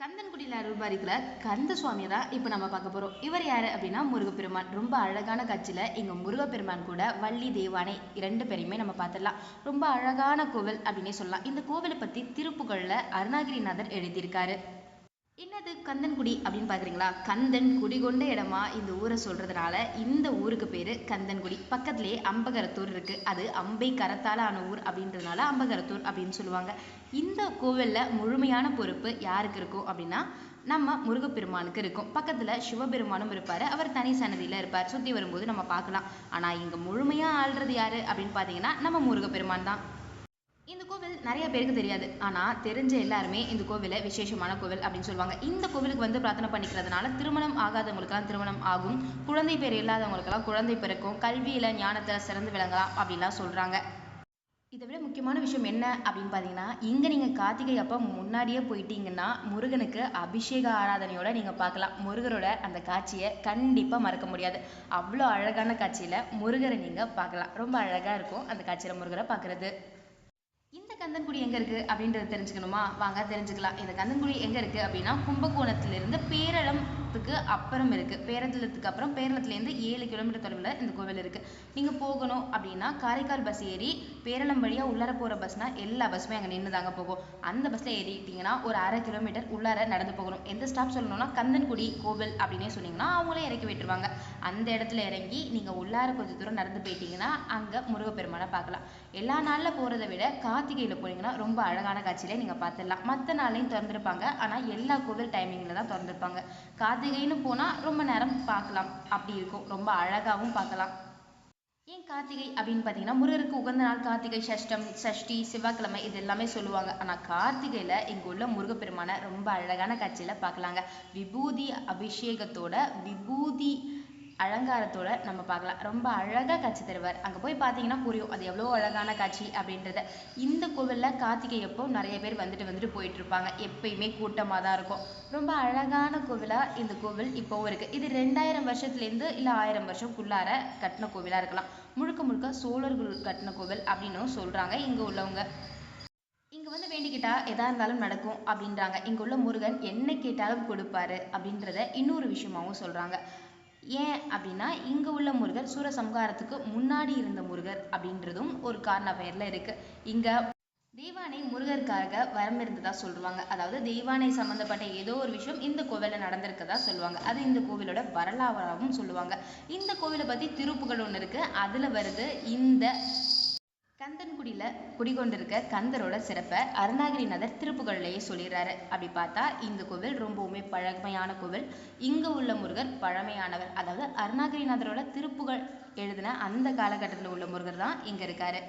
கந்தன்குடியில் அருள்பாரிக்கிற கந்த சுவாமியை தான் இப்போ நம்ம பார்க்க போகிறோம் இவர் யார் அப்படின்னா முருகப்பெருமான். ரொம்ப அழகான காட்சியில் இங்கே முருகப்பெருமான் கூட வள்ளி தேவானை இரண்டு பேரையுமே நம்ம பார்த்துடலாம். ரொம்ப அழகான கோவில் அப்படின்னே சொல்லலாம். இந்த கோவிலை பற்றி திருப்புகழில் அருணாகிரிநாதர் எழுதியிருக்காரு. என்னது கந்தன்குடி அப்படின்னு பார்க்குறீங்களா? கந்தன் குடி கொண்ட இடமா? இந்த ஊரை சொல்றதுனால இந்த ஊருக்கு பேரு கந்தன்குடி. பக்கத்துலேயே அம்பகரத்தூர் இருக்கு. அது அம்பை கரத்தால ஆன ஊர் அப்படின்றதுனால அம்பகரத்தூர் அப்படின்னு சொல்லுவாங்க. இந்த கோவில்ல முழுமையான பொறுப்பு யாருக்கு இருக்கும் அப்படின்னா நம்ம முருகப்பெருமானுக்கு இருக்கும். பக்கத்துல சிவபெருமானும் இருப்பாரு. அவர் தனி சன்னதியில இருப்பார். சுத்தி வரும்போது நம்ம பார்க்கலாம். ஆனா இங்க முழுமையா ஆள்றது யாரு அப்படின்னு பார்த்தீங்கன்னா நம்ம முருகப்பெருமான் தான். இந்த கோவில் நிறைய பேருக்கு தெரியாது. ஆனால் தெரிஞ்ச எல்லாருமே இந்த கோவிலை விசேஷமான கோவில் அப்படின்னு சொல்லுவாங்க. இந்த கோவிலுக்கு வந்து பிரார்த்தனை பண்ணிக்கிறதுனால திருமணம் ஆகாதவங்களுக்கெல்லாம் திருமணம் ஆகும். குழந்தை பேர் இல்லாதவங்களுக்கெல்லாம் குழந்தை பிறக்கும். கல்வியில் ஞானத்தில் சிறந்து விளங்கலாம் அப்படின்லாம் சொல்கிறாங்க இதை விட முக்கியமான விஷயம் என்ன அப்படின்னு பார்த்தீங்கன்னா இங்கே நீங்கள் கார்த்திகை அப்போ முன்னாடியே போயிட்டீங்கன்னா முருகனுக்கு அபிஷேக ஆராதனையோட நீங்கள் பார்க்கலாம். முருகரோட அந்த காட்சியை கண்டிப்பாக மறக்க முடியாது. அவ்வளோ அழகான காட்சியில் முருகரை நீங்கள் பார்க்கலாம். ரொம்ப அழகாக இருக்கும் அந்த காட்சியில் முருகரை பார்க்குறது. கந்தன்குடி எங்க இருக்கு அப்படின்றத தெரிஞ்சுக்கணுமா? வாங்க தெரிஞ்சுக்கலாம். இந்த கந்தன்குடி எங்க இருக்கு அப்படின்னா கும்பகோணத்திலிருந்து பேரளத்துக்கு அப்புறம் இருக்கு. பேரளத்துக்கு அப்புறம் பேரளத்துலேருந்து ஏழு கிலோமீட்டர் தொலைவில் இந்த கோவில் இருக்கு. நீங்கள் போகணும் அப்படின்னா காரைக்கால் பஸ் ஏறி பேரளம் வழியாக உள்ளார போகிற பஸ்னால் எல்லா பஸ்ஸுமே அங்கே நின்று தாங்க போகும். அந்த பஸ்ஸில் ஏறிட்டீங்கன்னா ஒரு அரை கிலோமீட்டர் உள்ளார நடந்து போகணும். எந்த ஸ்டாப் சொல்லணும்னா கந்தன்குடி கோவில் அப்படின்னே சொன்னீங்கன்னா அவங்களே இறக்கி விட்டுருவாங்க. அந்த இடத்துல இறங்கி நீங்கள் உள்ளார கொஞ்சம் தூரம் நடந்து போயிட்டீங்கன்னா அங்கே முருகப்பெருமானை பார்க்கலாம். எல்லா நாளில் போகிறத விட கார்த்திகையில் போனீங்கன்னா ரொம்ப அழகான காட்சியில நீங்கள் பார்த்துடலாம். மற்ற நாளையும் திறந்துருப்பாங்க. ஆனால் எல்லா கோவில் டைமிங்கில் தான் திறந்திருப்பாங்க. கார்த்திகைன்னு போனால் ரொம்ப நேரம் பார்க்கலாம். அப்படி இருக்கும். ரொம்ப அழகாவும் பார்க்கலாம். ஏன் கார்த்திகை அப்படின்னு பார்த்தீங்கன்னா முருகருக்கு உகந்த நாள் கார்த்திகை சஷ்டம் சஷ்டி செவ்வாய்க்கிழமை இது எல்லாமே சொல்லுவாங்க. ஆனால் கார்த்திகையில் இங்கே உள்ள முருகப்பெருமானை ரொம்ப அழகான காட்சியில் பார்க்கலாங்க. விபூதி அபிஷேகத்தோட விபூதி அலங்காரத்தோட நம்ம பார்க்கலாம். ரொம்ப அழகாக காட்சி தருவார். அங்கே போய் பார்த்தீங்கன்னா புரியும். அது எவ்வளோ அழகான காட்சி அப்படின்றத. இந்த கோவிலில் கார்த்திகை அப்போ நிறைய பேர் வந்துட்டு வந்துட்டு போயிட்டு இருப்பாங்க எப்பயுமே கூட்டமாக தான் இருக்கும். ரொம்ப அழகான கோவிலாக இந்த கோவில் இப்போவும் இருக்குது இது ரெண்டாயிரம் வருஷத்துலேருந்து இல்லை ஆயிரம் வருஷம்குள்ளார கட்டின கோவிலாக இருக்கலாம். முழுக்க முழுக்க சோழர்கள் கட்டின கோவில் அப்படின்னும் சொல்கிறாங்க இங்கே உள்ளவங்க. இங்க வந்து வேண்டிக்கிட்டா எதா இருந்தாலும் நடக்கும் அப்படின்றாங்க. இங்க உள்ள முருகன் என்ன கேட்டாலும் கொடுப்பாரு அப்படின்றத இன்னொரு விஷயமாவும் சொல்றாங்க. ஏன் அப்படின்னா இங்கே உள்ள முருகர் சூரசம்ஹாரத்துக்கு முன்னாடி இருந்த முருகர் அப்படின்றதும் ஒரு காரண பெயரில் இருக்குது இங்கே தெய்வானை முருகருக்காக வரம் இருந்ததா சொல்லுவாங்க. அதாவது தெய்வானை சம்மந்தப்பட்ட ஏதோ ஒரு விஷயம் இந்த கோவிலில் நடந்திருக்கதா சொல்லுவாங்க. அது இந்த கோவிலோட வரலாறாகவும் சொல்லுவாங்க. இந்த கோவிலை பற்றி திருப்புகள் ஒன்று இருக்குது அதில் வருது இந்த கந்தன்குடியில குடிகொண்டிருக்க கந்தரோட சிறப்பை அருணாகிரிநாதர் திருப்புகழ்லையே சொல்லிடுறாரு. அப்படி பார்த்தா இந்த கோவில் ரொம்பவுமே பழமையான கோவில். இங்க உள்ள முருகர் பழமையானவர். அதாவது அருணாகிரிநாதரோட திருப்புகழ் எழுதின அந்த காலகட்டத்தில் உள்ள முருகர் தான் இங்க இருக்காரு.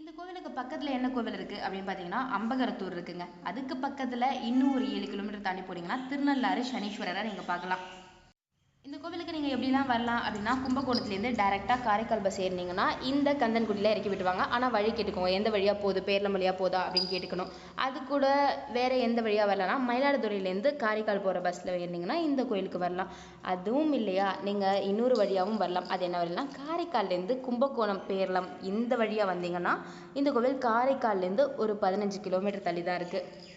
இந்த கோவிலுக்கு பக்கத்துல என்ன கோவில் இருக்கு அப்படின்னு பாத்தீங்கன்னா அம்பகரத்தூர் இருக்குங்க. அதுக்கு பக்கத்துல இன்னும் ஒரு ஏழு கிலோமீட்டர் தாண்டி போனீங்கன்னா திருநள்ளாறு சனீஸ்வரரை நீங்க பார்க்கலாம். இந்த கோவிலுக்கு நீங்கள் எப்படிலாம் வரலாம் அப்படின்னா கும்பகோணத்துலேருந்து டேரெக்டாக காரைக்கால் பஸ் ஏறினீங்கன்னா இந்த கந்தன்குடியில் இறக்கி விட்டுருவாங்க. ஆனால் வழி கேட்டுக்கோங்க. எந்த வழியாக போகுது? பேரில் வழியாக போதா? அப்படின்னு கேட்டுக்கணும். அது கூட வேறு எந்த வழியாக வரலன்னா மயிலாடுதுறையிலேருந்து காரைக்கால் போகிற பஸ்ஸில் ஏறினீங்கன்னா இந்த கோயிலுக்கு வரலாம். அதுவும் இல்லையா? நீங்கள் இன்னொரு வழியாகவும் வரலாம். அது என்ன வரலாம் காரைக்கால்லேருந்து கும்பகோணம் பேரளம் இந்த வழியாக வந்தீங்கன்னா இந்த கோவில் காரைக்கால்லேருந்து ஒரு பதினஞ்சு கிலோமீட்டர் தள்ளி தான் இருக்குது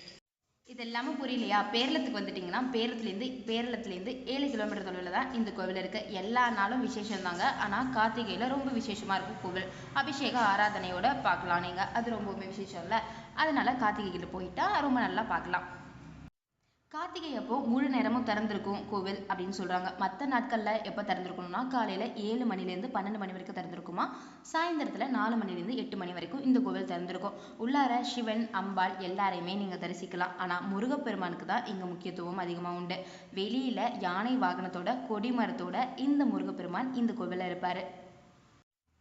இது எல்லாமே புரியலையா? பேரளத்துக்கு வந்துட்டீங்கன்னா பேரளத்துலேருந்து பேரளத்துலேருந்து ஏழு கிலோமீட்டர் தொலைவில் தான் இந்த கோவில் இருக்குது எல்லா நாளும் விசேஷம் தாங்க ஆனால் கார்த்திகையில் ரொம்ப விசேஷமாக இருக்கும் கோவில். அபிஷேக ஆராதனையோட பார்க்கலாம் நீங்கள் அது ரொம்பவுமே விசேஷம் இல்லை. அதனால கார்த்திகையில் போயிட்டா ரொம்ப நல்லா பார்க்கலாம். கார்த்திகை அப்போ முழு நேரமும் திறந்திருக்கும் கோவில் அப்படின்னு சொல்றாங்க. மற்ற நாட்கள்ல எப்போ திறந்திருக்கணும்னா காலையில ஏழு மணிலேருந்து பன்னெண்டு மணி வரைக்கும் திறந்திருக்குமா? சாயந்தரத்துல நாலு மணிலேருந்து எட்டு மணி வரைக்கும் இந்த கோவில் திறந்திருக்கும். உள்ளார சிவன் அம்பாள் எல்லாரையுமே நீங்க தரிசிக்கலாம். ஆனா முருகப்பெருமானுக்கு தான் இங்க முக்கியத்துவம் அதிகமா உண்டு. வெளியில யானை வாகனத்தோட கொடிமரத்தோட இந்த முருகப்பெருமான் இந்த கோவிலில் இருப்பாரு.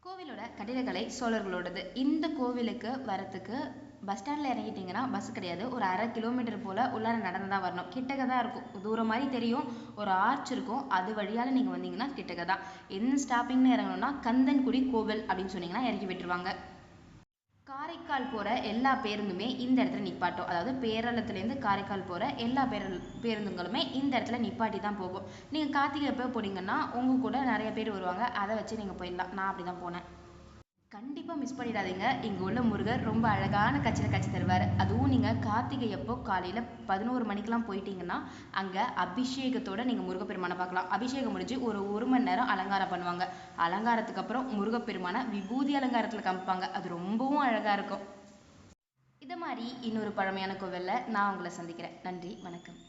கோவிலோட கட்டிடக்கலை சோழர்களோடது. இந்த கோவிலுக்கு வரத்துக்கு பஸ் ஸ்டாண்டில் இறங்கிட்டீங்கன்னா பஸ் கிடையாது. ஒரு அரை கிலோமீட்டர் போல் உள்ளார நடந்து தான் வரணும். கிட்டக்க தான் இருக்கும். தூரம் மாதிரி தெரியும். ஒரு ஆர்ச் இருக்கும். அது வழியால் நீங்கள் வந்தீங்கன்னா கிட்டக்க தான். என்ன ஸ்டாப்பிங்னு இறங்கணும்னா கந்தன்குடி கோவில் அப்படின்னு சொன்னீங்கன்னா இறக்கி விட்டுருவாங்க. காரைக்கால் போகிற எல்லா பேருந்துமே இந்த இடத்துல நிப்பாட்டும். அதாவது பேரளத்துலேருந்து காரைக்கால் போகிற எல்லா பேர பேருந்துங்களுமே இந்த இடத்துல நிப்பாட்டி தான் போகும். நீங்கள் கார்த்திகை எப்போ போனீங்கன்னா உங்கள் கூட நிறைய பேர் வருவாங்க. அதை வச்சு நீங்கள் போயிடலாம். நான் அப்படி தான் போனேன். கண்டிப்பாக மிஸ் பண்ணிடாதீங்க. இங்கே உள்ள முருகர் ரொம்ப அழகான கச்சில கச்சி தருவார். அதுவும் நீங்கள் கார்த்திகை அப்போ காலையில் பதினோரு மணிக்கெலாம் போயிட்டீங்கன்னா அங்கே அபிஷேகத்தோட நீங்கள் முருகப்பெருமானை பார்க்கலாம். அபிஷேகம் முடிஞ்சு ஒரு ஒரு மணி நேரம் அலங்காரம் பண்ணுவாங்க. அலங்காரத்துக்கு அப்புறம் முருகப்பெருமானை விபூதி அலங்காரத்தில் காமிப்பாங்க. அது ரொம்பவும் அழகாக இருக்கும். இதை மாதிரி இன்னொரு பழமையான கோவிலில் நான் உங்களை சந்திக்கிறேன். நன்றி வணக்கம்.